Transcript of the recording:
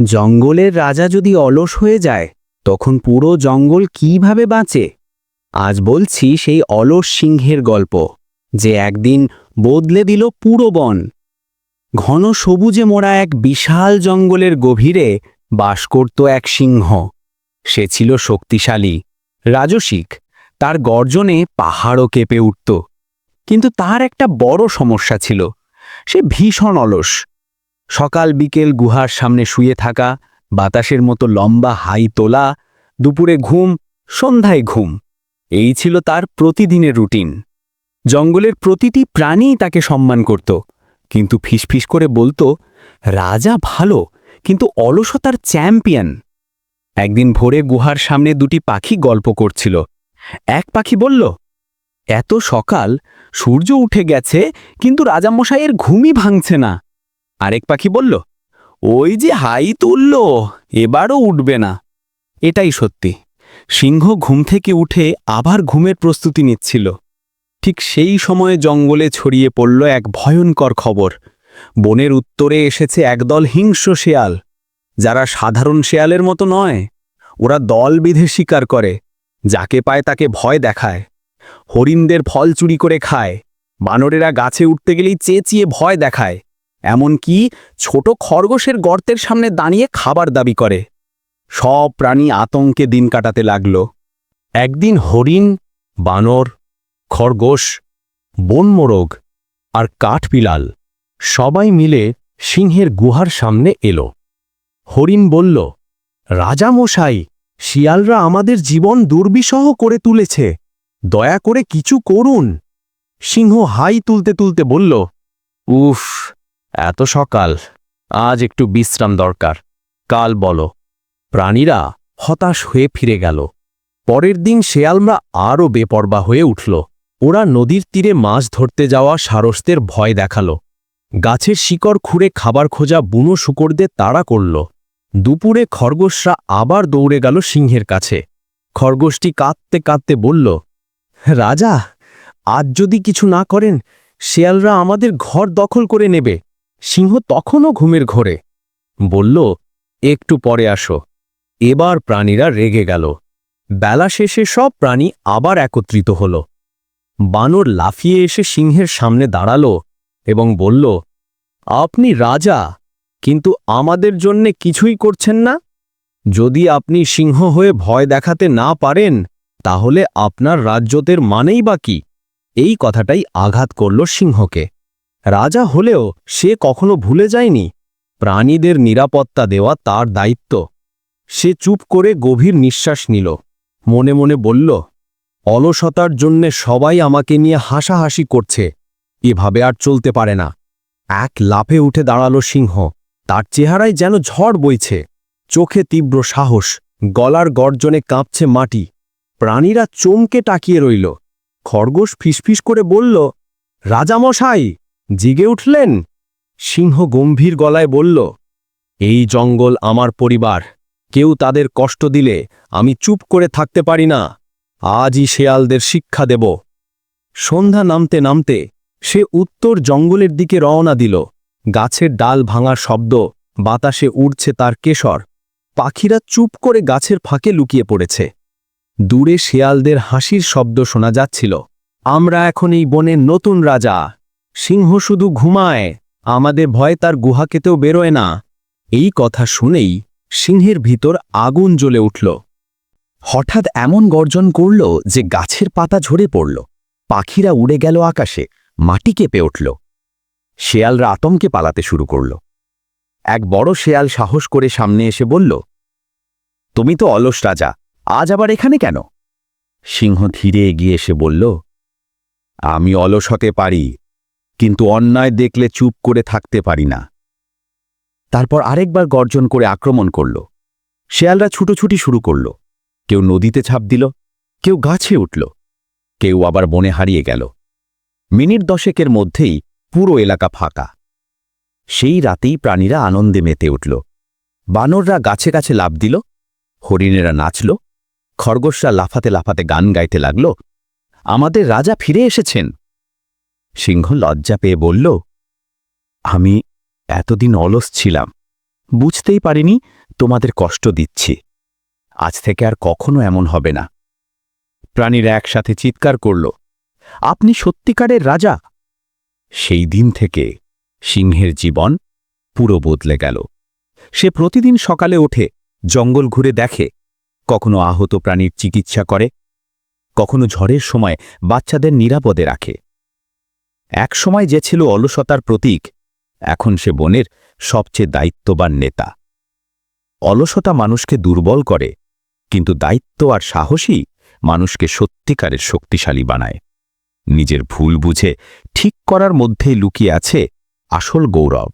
জঙ্গলের রাজা যদি অলস হয়ে যায়, তখন পুরো জঙ্গল কীভাবে বাঁচে? আজ বলছি সেই অলস সিংহের গল্প, যে একদিন বদলে দিল পুরো বন। ঘন সবুজে মোড়া এক বিশাল জঙ্গলের গভীরে বাস করত এক সিংহ। সে ছিল শক্তিশালী, রাজসিক, তার গর্জনে পাহাড়ও কেঁপে উঠত। কিন্তু তার একটা বড় সমস্যা ছিল, সে ভীষণ অলস। সকাল বিকেল গুহার সামনে শুয়ে থাকা, বাতাসের মতো লম্বা হাই তোলা, দুপুরে ঘুম, সন্ধ্যায় ঘুম। এই ছিল তার প্রতিদিনের রুটিন। জঙ্গলের প্রতিটি প্রাণীই তাকে সম্মান করত, কিন্তু ফিসফিস করে বলতো, রাজা ভালো, কিন্তু অলসতার চ্যাম্পিয়ন। একদিন ভোরে গুহার সামনে দুটি পাখি গল্প করছিল। এক পাখি বলল, এত সকাল, সূর্য উঠে গেছে, কিন্তু রাজামশাইয়ের ঘুমই ভাঙছে না। আরেক পাখি বলল, ওই যে হাই তুলল, এবারও উঠবে না। এটাই সত্যি। সিংহ ঘুম থেকে উঠে আবার ঘুমের প্রস্তুতি নিচ্ছিল। ঠিক সেই সময়ে জঙ্গলে ছড়িয়ে পড়ল এক ভয়ঙ্কর খবর। বনের উত্তরে এসেছে একদল হিংস্র শেয়াল। যারা সাধারণ শেয়ালের মতো নয়, ওরা দল বিধে শিকার করে, যাকে পায় তাকে ভয় দেখায়। হরিণদের ফল চুরি করে খায়, বানরেরা গাছে উঠতে গেলেই চেঁচিয়ে ভয় দেখায়। এমনকি ছোট খরগোশের গর্তের সামনে দাঁড়িয়ে খাবার দাবি করে। সব প্রাণী আতঙ্কে দিন কাটাতে লাগল। একদিন হরিণ, বানর, খরগোশ, বনমোরগ আর কাঠবিলাল সবাই মিলে সিংহের গুহার সামনে এলো। হরিণ বলল, রাজামশাই, শিয়ালরা আমাদের জীবন দুর্বিষহ করে তুলেছে। দয়া করে কিছু করুন। সিংহ হাই তুলতে তুলতে বলল, উফ এত সকাল। আজ একটু বিশ্রাম দরকার। কাল বলো। প্রাণীরা হতাশ হয়ে ফিরে গেল। পরের দিন শেয়ালরা আরও বেপরবা হয়ে উঠল। ওরা নদীর তীরে মাছ ধরতে যাওয়া সারস্তের ভয় দেখাল। গাছের শিকড় খুঁড়ে খাবার খোঁজা বুনো শুকরদের তাড়া করল। দুপুরে খরগোশরা আবার দৌড়ে গেল সিংহের কাছে। খরগোশটি কাঁদতে কাঁদতে বলল, রাজা, আজ যদি কিছু না করেন, শেয়ালরা আমাদের ঘর দখল করে নেবে। সিংহ তখনও ঘুমের ঘোরে। বলল, একটু পরে আসো। এবার প্রাণীরা রেগে গেল। বেলা শেষে সব প্রাণী আবার একত্রিত হল। বানর লাফিয়ে এসে সিংহের সামনে দাঁড়াল এবং বলল, আপনি রাজা, কিন্তু আমাদের জন্যে কিছুই করছেন না? যদি আপনি সিংহ হয়ে ভয় দেখাতে না পারেন, তাহলে আপনার রাজ্যতের মানেই বা কি? এই কথাটাই আঘাত করল সিংহকে। রাজা হলেও সে কখনো ভুলে যায়নি। প্রাণীদের নিরাপত্তা দেওয়া তার দায়িত্ব। সে চুপ করে গভীর নিঃশ্বাস নিল। মনে মনে বলল, অলসতার জন্যে সবাই আমাকে নিয়ে হাসাহাসি করছে। এভাবে আর চলতে পারে না। এক লাফে উঠে দাঁড়াল সিংহ। তার চেহারায় যেন ঝড় বইছে। চোখে তীব্র সাহস। গলার গর্জনে কাঁপছে মাটি। প্রাণীরা চমকে টাকিয়ে রইল। খরগোশ ফিসফিস করে বলল, রাজামশাই জিগে উঠলেন? সিংহ গম্ভীর গলায় বলল, এই জঙ্গল আমার পরিবার। কেউ তাদের কষ্ট দিলে আমি চুপ করে থাকতে পারি না। আজই শেয়ালদের শিক্ষা দেব। সন্ধ্যা নামতে নামতে সে উত্তর জঙ্গলের দিকে রওনা দিল। গাছের ডাল ভাঙার শব্দ, বাতাসে উড়ছে তার কেশর। পাখিরা চুপ করে গাছের ফাঁকে লুকিয়ে পড়েছে। দূরে শেয়ালদের হাসির শব্দ শোনা যাচ্ছিল। আমরা এখন এই বনের নতুন রাজা। সিংহ শুধু ঘুমায়, আমাদের ভয় তার গুহাকেতেও বেরোয় না। এই কথা শুনেই সিংহের ভিতর আগুন জ্বলে উঠল। হঠাৎ এমন গর্জন করল যে গাছের পাতা ঝরে পড়ল। পাখিরা উড়ে গেল আকাশে, মাটি কেঁপে উঠল। শেয়ালরা আতঙ্কে পালাতে শুরু করল। এক বড় শেয়াল সাহস করে সামনে এসে বলল, তুমি তো অলস রাজা, আজ আবার এখানে কেন? সিংহ ধীরে এগিয়ে এসে বলল, আমি অলস হতে পারি কিন্তু অন্যায় দেখলে চুপ করে থাকতে পারি না। তারপর আরেকবার গর্জন করে আক্রমণ করল। শেয়ালরা ছুটোছুটি শুরু করল। কেউ নদীতে ছাপ দিল, কেউ গাছে উঠল, কেউ আবার বনে হারিয়ে গেল। মিনিট দশেকের মধ্যেই পুরো এলাকা ফাঁকা। সেই রাতেই প্রাণীরা আনন্দে মেতে উঠল। বানররা গাছে গাছে লাভ দিল, হরিণেরা নাচল, খরগোশরা লাফাতে লাফাতে গান গাইতে লাগল, আমাদের রাজা ফিরে এসেছেন। সিংহ লজ্জা পেয়ে বলল, আমি এতদিন অলস ছিলাম। বুঝতেই পারিনি তোমাদের কষ্ট দিচ্ছি। আজ থেকে আর কখনো এমন হবে না। প্রাণীরা একসাথে চিৎকার করল, আপনি সত্যিকারের রাজা? সেই দিন থেকে সিংহের জীবন পুরো বদলে গেল। সে প্রতিদিন সকালে ওঠে, জঙ্গল ঘুরে দেখে, কখনো আহত প্রাণীর চিকিৎসা করে, কখনো ঝড়ের সময় বাচ্চাদের নিরাপদে রাখে। এক সময় যে ছিল অলসতার প্রতীক, এখন সে বনের সবচেয়ে দায়িত্ববান নেতা। অলসতা মানুষকে দুর্বল করে, কিন্তু দায়িত্ব আর সাহসী মানুষকে সত্যিকারের শক্তিশালী বানায়। নিজের ভুল বুঝে ঠিক করার মধ্যেই লুকিয়ে আছে আসল গৌরব।